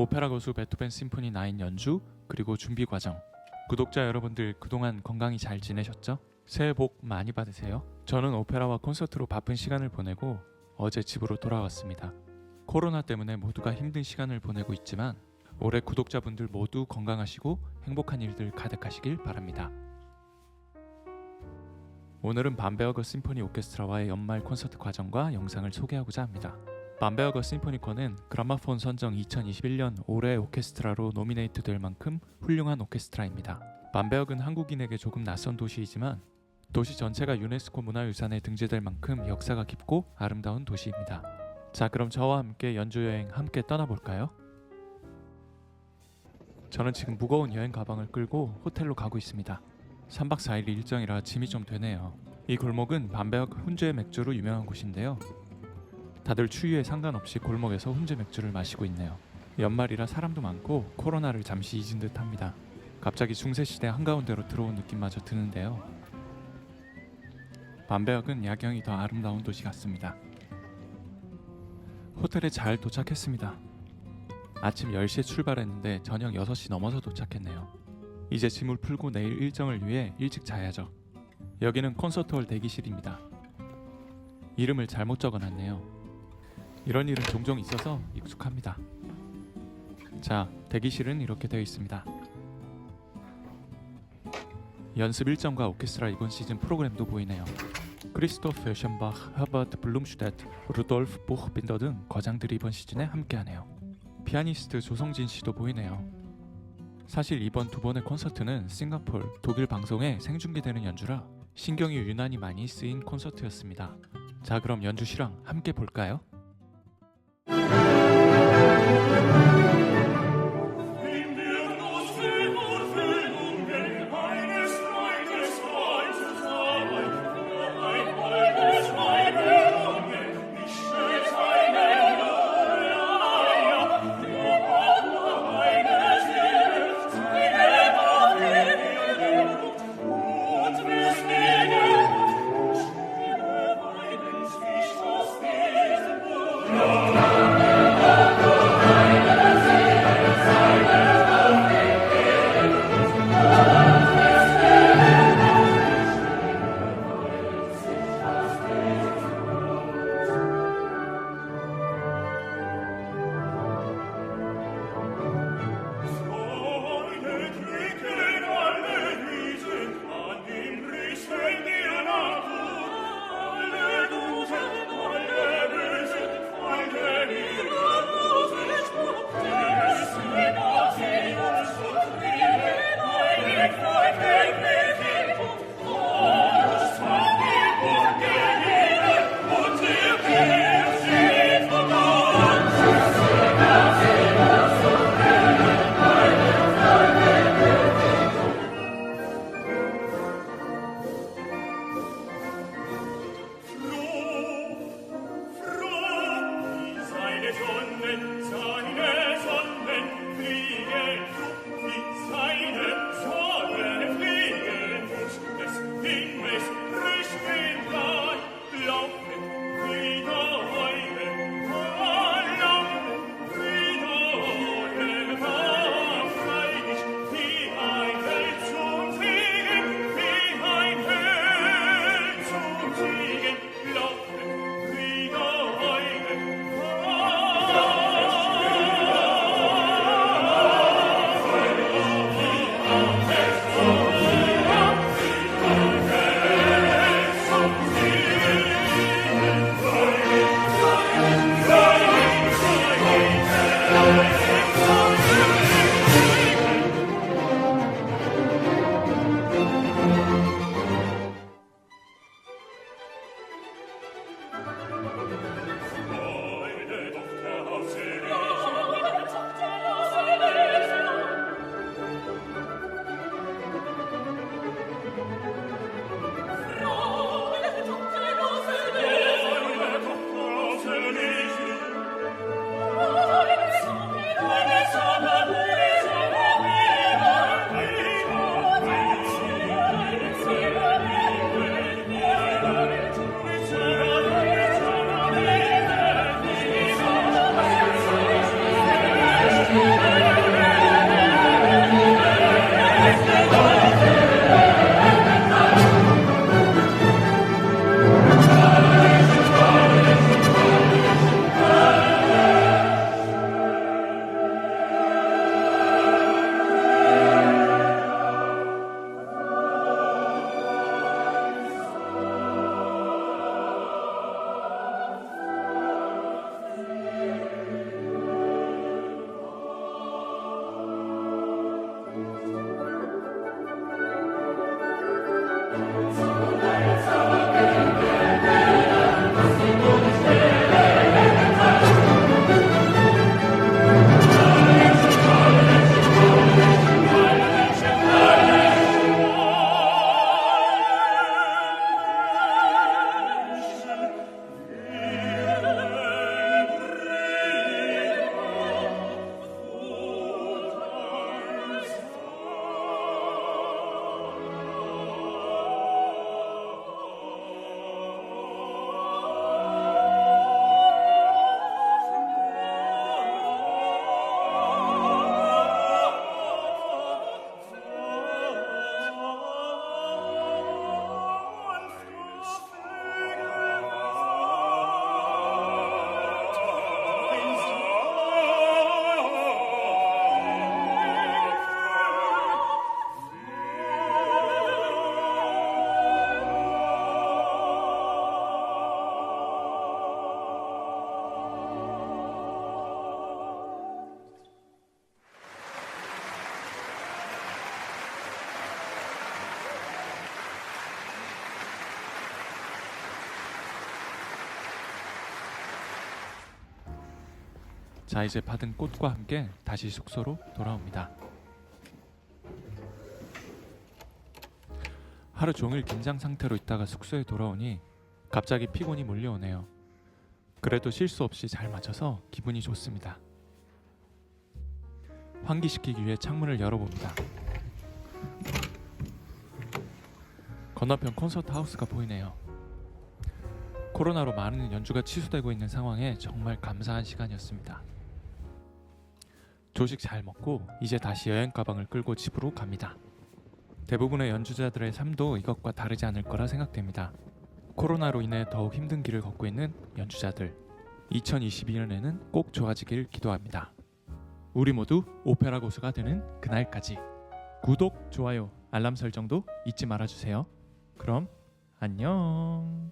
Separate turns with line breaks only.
오페라 거수 베토벤 심포니 9 연주 그리고 준비 과정 구독자 여러분들 그동안 건강히 잘 지내셨죠? 새해 복 많이 받으세요. 저는 오페라와 콘서트로 바쁜 시간을 보내고 어제 집으로 돌아왔습니다. 코로나 때문에 모두가 힘든 시간을 보내고 있지만 올해 구독자분들 모두 건강하시고 행복한 일들 가득하시길 바랍니다. 오늘은 밤베어거 심포니 오케스트라와의 연말 콘서트 과정과 영상을 소개하고자 합니다. 밤베어거 심포니콘은 그라마폰 선정 2021년 올해 오케스트라로 노미네이트 될 만큼 훌륭한 오케스트라입니다. 밤베어는 한국인에게 조금 낯선 도시이지만 도시 전체가 유네스코 문화유산에 등재될 만큼 역사가 깊고 아름다운 도시입니다. 자, 그럼 저와 함께 연주 여행 함께 떠나볼까요? 저는 지금 무거운 여행 가방을 끌고 호텔로 가고 있습니다. 3박 4일 일정이라 짐이 좀 되네요. 이 골목은 밤베어그 훈제 맥주로 유명한 곳인데요. 다들 추위에 상관없이 골목에서 훈제 맥주를 마시고 있네요. 연말이라 사람도 많고 코로나를 잠시 잊은 듯합니다. 갑자기 중세 시대 한가운데로 들어온 느낌마저 드는데요. 밤베역은 야경이 더 아름다운 도시 같습니다. 호텔에 잘 도착했습니다. 아침 10시에 출발했는데 저녁 6시 넘어서 도착했네요. 이제 짐을 풀고 내일 일정을 위해 일찍 자야죠. 여기는 콘서트홀 대기실입니다. 이름을 잘못 적어놨네요. 이런 일은 종종 있어서 익숙합니다. 자, 대기실은 이렇게 되어 있습니다. 연습 일정과 오케스트라 이번 시즌 프로그램도 보이네요. 크리스토프 션바흐, 허버트 블룸슈테트, 루돌프 보흐빈더 등 거장들이 이번 시즌에 함께하네요. 피아니스트 조성진 씨도 보이네요. 사실 이번 두 번의 콘서트는 싱가폴, 독일 방송에 생중계되는 연주라 신경이 유난히 많이 쓰인 콘서트였습니다. 자, 그럼 연주 실황 함께 볼까요?
Música
자 이제 받은 꽃과 함께 다시 숙소로 돌아옵니다. 하루 종일 긴장 상태로 있다가 숙소에 돌아오니 갑자기 피곤이 몰려오네요. 그래도 실수 없이 잘 맞춰서 기분이 좋습니다. 환기시키기 위해 창문을 열어봅니다. 건너편 콘서트 하우스가 보이네요. 코로나로 많은 연주가 취소되고 있는 상황에 정말 감사한 시간이었습니다. 조식 잘 먹고 이제 다시 여행 가방을 끌고 집으로 갑니다. 대부분의 연주자들의 삶도 이것과 다르지 않을 거라 생각됩니다. 코로나로 인해 더욱 힘든 길을 걷고 있는 연주자들. 2022년에는 꼭 좋아지길 기도합니다. 우리 모두 오페라 고수가 되는 그날까지. 구독, 좋아요, 알람 설정도 잊지 말아주세요. 그럼 안녕.